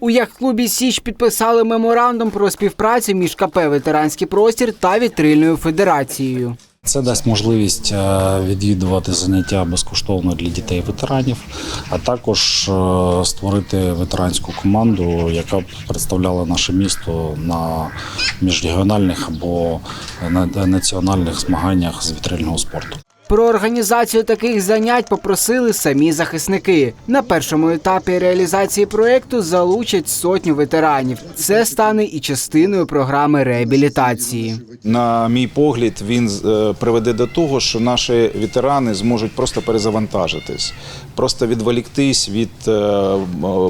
У яхт-клубі Січ підписали меморандум про співпрацю між КП Ветеранський простір та вітрильною федерацією. Це дасть можливість е, відвідувати заняття безкоштовно для дітей ветеранів, а також е, створити ветеранську команду, яка б представляла наше місто на міжрегіональних або національних змаганнях з вітрильного спорту. Про організацію таких занять попросили самі захисники. На першому етапі реалізації проекту залучать сотню ветеранів. Це стане і частиною програми реабілітації. На мій погляд, він е, приведе до того, що наші ветерани зможуть просто перезавантажитись, просто відволіктись від е,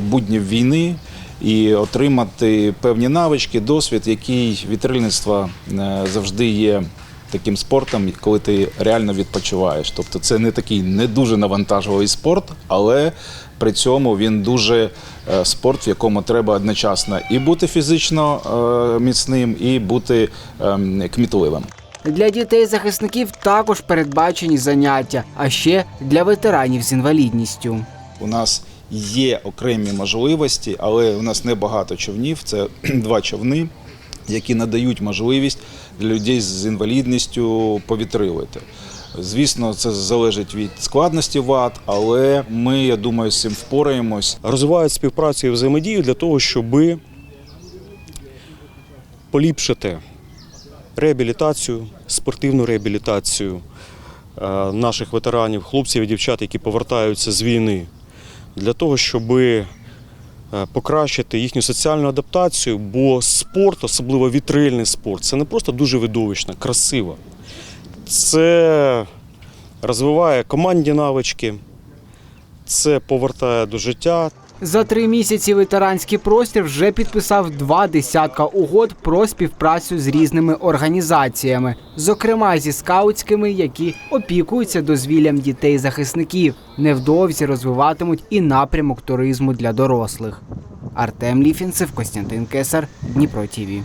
буднів війни і отримати певні навички, досвід, який вітрильництво е, завжди є. Таким спортом, коли ти реально відпочиваєш. Тобто це не такий не дуже навантажливий спорт, але при цьому він дуже е, спорт, в якому треба одночасно і бути фізично е, міцним, і бути ем, кмітливим. Для дітей захисників також передбачені заняття, а ще для ветеранів з інвалідністю. У нас є окремі можливості, але у нас небагато човнів. Це два човни, які надають можливість для людей з інвалідністю повітрилити. Звісно, це залежить від складності вад, але ми, я думаю, з цим впораємось. розвивають співпрацю і взаємодію для того, щоб поліпшити реабілітацію, спортивну реабілітацію е, наших ветеранів, хлопців і дівчат, які повертаються з війни, для того, щоб покращити їхню соціальну адаптацію, бо спорт, особливо вітрильний спорт, це не просто дуже видовищно, красиво. Це розвиває командні навички, це повертає до життя, За три місяці ветеранський простір вже підписав два десятка угод про співпрацю з різними організаціями, зокрема зі скаутськими, які опікуються дозвіллям дітей захисників. Невдовзі розвиватимуть і напрямок туризму для дорослих. Артем Ліфінцев, Костянтин Кесар, Дніпро ТІВІ.